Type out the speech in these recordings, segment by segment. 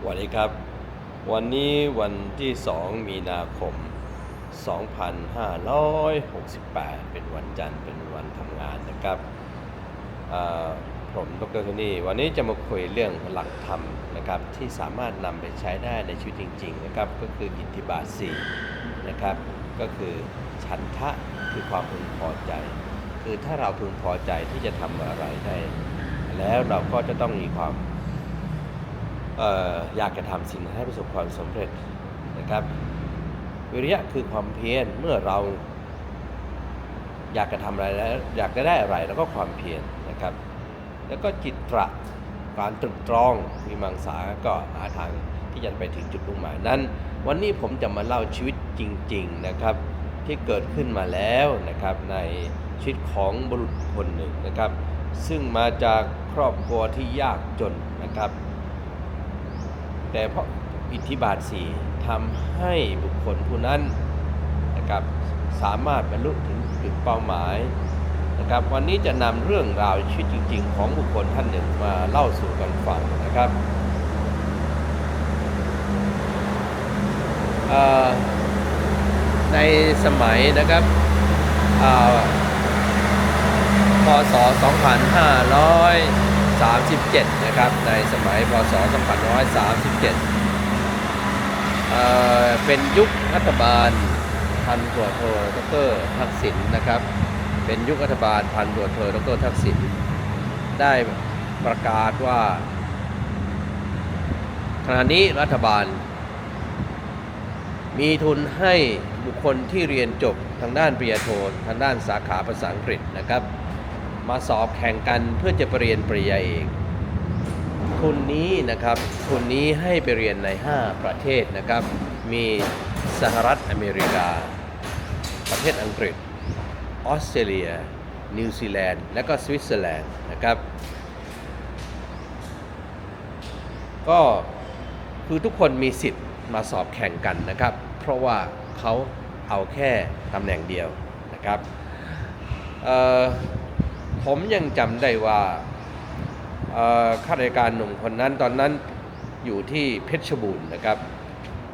สวัสดีครับ วันนี้วันที่ 2 มีนาคม 2568 เป็นวันจันทร์เป็นวันทำงานนะครับผมดรโทนี่วันนี้จะมาคุยเรื่องหลักธรรมนะครับที่สามารถนำไปใช้ได้ในชีวิตจริง ๆ นะครับ ก็คืออิทธิบาท4นะครับ ก็คือฉันทะคือความพึงพอใจ คือถ้าเราพึงพอใจที่จะทำอะไรได้ แล้วเราก็จะต้องมีความ อยากจะทำสิ่งให้ประสบความสำเร็จนะครับ วิริยะคือความเพียรเมื่อเราอยากจะทำอะไรแล้วอยากจะได้อะไรแล้วก็ความเพียรนะครับ แล้วก็จิตตระการตรึกตรองมีมังสาก็หาทางที่จะไปถึงจุดมุ่งหมายนั้น วันนี้ผมจะมาเล่าชีวิตจริง ๆนะครับ ที่เกิดขึ้นมาแล้วนะครับในชีวิตของบุรุษคนหนึ่งนะครับ ซึ่งมาจากครอบครัวที่ยากจนนะครับ แต่เพราะอิทธิบาทสี่ทำให้บุคคลผู้นั้นนะครับสามารถบรรลุถึงจุดเป้าหมายนะครับ วันนี้จะนำเรื่องราวชีวิตจริง ๆ ของบุคคลท่านหนึ่งมาเล่าสู่กันฟังนะครับในสมัยนะครับเอ่อพศ 37 นะครับ ในสมัยพศ 2537เอ่อเป็นยุครัฐบาลพันตรวจโทดรทักษิณนะครับ เป็นยุครัฐบาลพันตรวจโทดรทักษิณได้ประกาศว่าขณะนี้รัฐบาล มีทุนให้บุคคลที่เรียนจบทางด้านปริญญาโททางด้านสาขาภาษาอังกฤษนะครับ มาสอบแข่งกันเพื่อจะไปเรียนปริญญาเอกทุนนี้นะครับทุนนี้ให้ไปเรียนใน 5 ประเทศนะครับ มีสหรัฐอเมริกา ประเทศอังกฤษ ออสเตรเลีย นิวซีแลนด์ และก็สวิตเซอร์แลนด์นะครับ ก็คือทุกคนมีสิทธิ์มาสอบแข่งกันนะครับ เพราะว่าเขาเอาแค่ตำแหน่งเดียวนะครับเอ่อ ผมยังจำได้ว่าข้าราชการหนุ่มคนนั้นตอนนั้นอยู่ที่เพชรบูรณ์นะครับ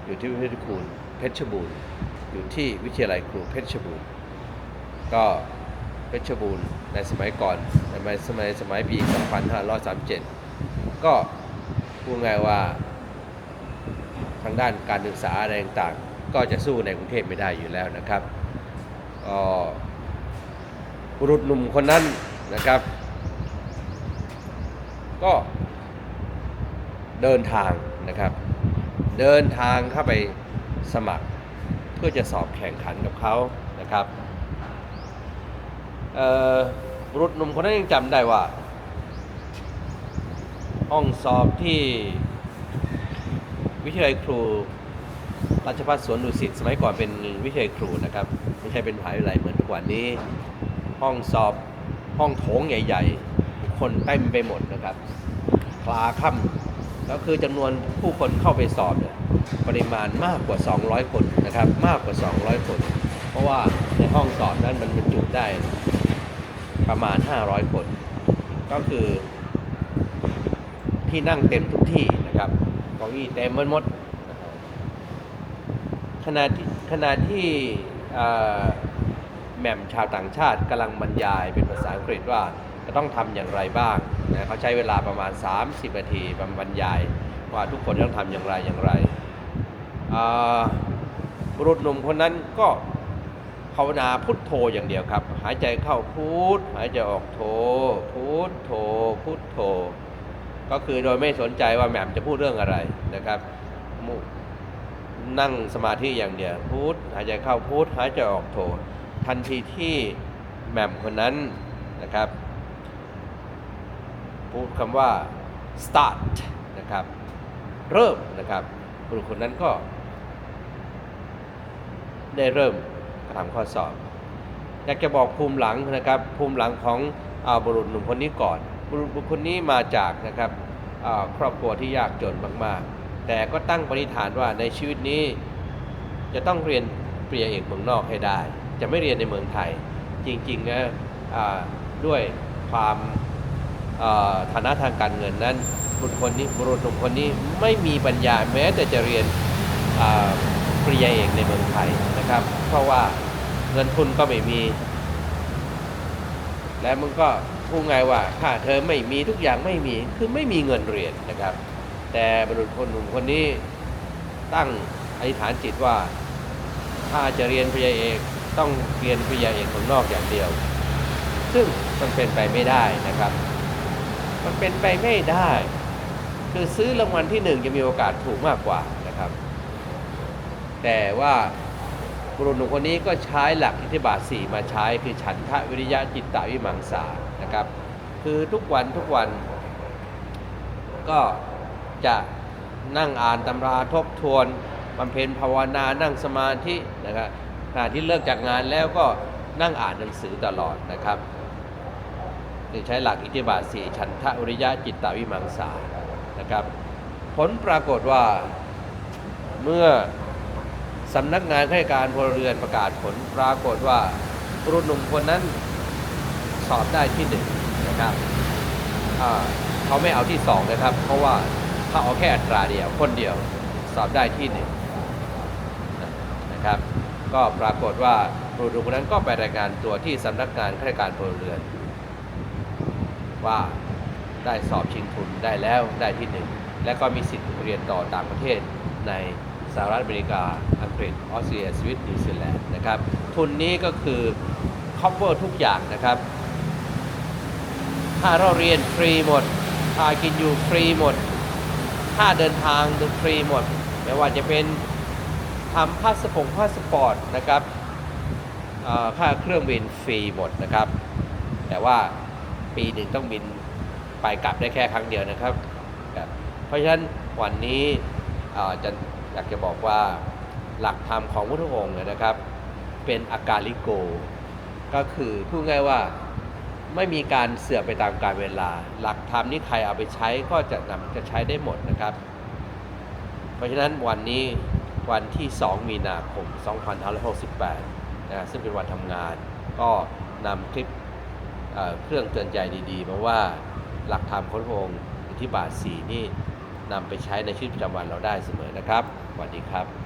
อยู่ที่เพชรบูรณ์เพชรบูรณ์อยู่ที่วิทยาลัยครูเพชรบูรณ์ก็เพชรบูรณ์ในสมัยก่อนสมัยสมัยสมัยปี 2537 ก็พูดง่ายว่าทางด้านการศึกษาอะไรต่างๆ ก็จะสู้ในกรุงเทพไม่ได้อยู่แล้วนะครับก็บุรุษหนุ่มคนนั้น นะครับ ก็เดินทางนะครับ เดินทางเข้าไปสมัครเพื่อจะสอบแข่งขันกับเขานะครับเอ่อบุรุษหนุ่มคนนั้นยังจำได้ว่า ห้องสอบที่วิทยาลัยครูราชภัฏสวนดุสิตสมัยก่อนเป็นวิทยาลัยครูนะครับ ไม่ใช่เป็นมหาวิทยาลัยเหมือนทุกวันนี้ ห้องสอบ ห้องโถงใหญ่ ๆ คนเต็มไปหมดนะครับคลาค่ำแล้วคือจำนวนผู้คนเข้าไปสอบเนี่ยปริมาณมากกว่า 200 คนนะครับ มากกว่า 200 คน เพราะว่าในห้องสอบนั้นมันบรรจุได้ประมาณ 500 คน ก็คือที่นั่งเต็มทุกที่นะครับเก้าอี้เต็มหมดหมดนะครับขณะที่ขณะที่อ่อ แหม่มชาวต่างชาติกำลังบรรยายเป็นภาษาอังกฤษว่าจะต้องทำอย่างไรบ้างนะเขาใช้เวลาประมาณ 30 นาทีบรรยาย ว่าทุกคนต้องทำอย่างไรอย่างไรบุรุษหนุ่มคนนั้นก็ภาวนาพุทโธอย่างเดียวครับ หายใจเข้าพุทหายใจออกโธพุทโธพุทโธ ก็คือโดยไม่สนใจว่าแหม่มจะพูดเรื่องอะไรนะครับนั่งสมาธิอย่างเดียวพุทหายใจเข้าพุทหายใจออกโธ ทันทีที่แหม่มคนนั้นนะครับ พูดคำว่า start นะครับ เริ่มนะครับบุรุษคนนั้นก็ ได้เริ่มกระทำข้อสอบ อยากจะบอกภูมิหลังนะครับ ภูมิหลังของอาบุรุษหนุ่มคนนี้ก่อน บุรุษบุคคลนี้มาจากนะครับครอบครัวที่ยากจนมากๆ แต่ก็ตั้งปณิธานว่าในชีวิตนี้จะต้องเรียนปริญญาเอกเมืองนอกให้ได้ จะไม่เรียนในเมืองไทย จริงๆนะด้วยความฐานะทางการเงินนั้นบุตรคนนี้บุรุษหนุ่มคนนี้ไม่มีปัญญาแม้แต่จะเรียนปริญญาเอกในเมืองไทยนะครับ เพราะว่าเงินทุนก็ไม่มี และมันก็พูดไงว่าค่าเทอมไม่มีทุกอย่างไม่มีคือไม่มีเงินเรียนนะครับ แต่บุรุษคนหนุ่มคนนี้ตั้งอธิษฐานจิตว่าถ้าจะเรียนปริญญาเอก ต้องเรียนปริญญาเอกของนอกอย่างเดียว ซึ่งมันเป็นไปไม่ได้นะครับ มันเป็นไปไม่ได้ คือซื้อรางวัลที่หนึ่งจะมีโอกาสถูกมากกว่านะครับ แต่ว่าบุรุษหนุ่มคนนี้ก็ใช้หลักอิทธิบาท4มาใช้คือฉันทะวิริยะจิตตวิมังสานะครับ คือทุกวันทุกวัน ก็จะนั่งอ่านตำราทบทวนบำเพ็ญภาวนานั่งสมาธินะครับ ขณะที่เลิกจากงานแล้วก็นั่งอ่านหนังสือตลอดนะครับคือใช้หลักอิทธิบาทสี่ฉันทะวิริยะจิตตวิมังสานะครับ ผลปรากฏว่าเมื่อสำนักงานข้าราชการพลเรือนประกาศผลปรากฏว่าบุรุษหนุ่มคนนั้นสอบได้ที่หนึ่งนะครับเขาไม่เอาที่สองนะครับ เพราะว่าเขาเอาแค่อัตราเดียวคนเดียวสอบได้ที่หนึ่งนะครับ ก็ปรากฏว่าครูดูคนนั้นก็ไปรายงานตัวที่สำนักงานข้าราชการพลเรือน ว่าได้สอบชิงทุนได้แล้วได้ที่หนึ่งและก็มีสิทธิ์เรียนต่อต่างประเทศในสหรัฐอเมริกา อังกฤษ ออสเตรีย สวิตนิวซีแลนด์นะครับ ทุนนี้ก็คือ cover ทุกอย่างนะครับ ค่าเราเรียนฟรีหมด ค่ากินอยู่ฟรีหมด ค่าเดินทางฟรีหมด ไม่ว่าจะเป็น ทำพาสปงพาสปอร์ตนะครับค่าเครื่องบินฟรีหมดนะครับ แต่ว่าปีหนึ่งต้องบินไปกลับได้แค่ครั้งเดียวนะครับ เพราะฉะนั้นวันนี้จะอยากจะบอกว่าหลักธรรมของพุทธองค์เนี่ยนะครับ เป็นอากาลิโก ก็คือพูดง่ายว่าไม่มีการเสื่อมไปตามกาลเวลา หลักธรรมนี้ใครเอาไปใช้ก็จะนำจะใช้ได้หมดนะครับ เพราะฉะนั้นวันนี้ วันที่ 2 มีนาคม 2568 นะซึ่งเป็นวันทำงาน ก็นำคลิปเเครื่องเตือนใจดีๆ มาว่าหลักธรรมของพระองค์อิทธิบาท 4 นี่นำไปใช้ในชีวิตประจำวันเราได้เสมอนะครับสวัสดีครับ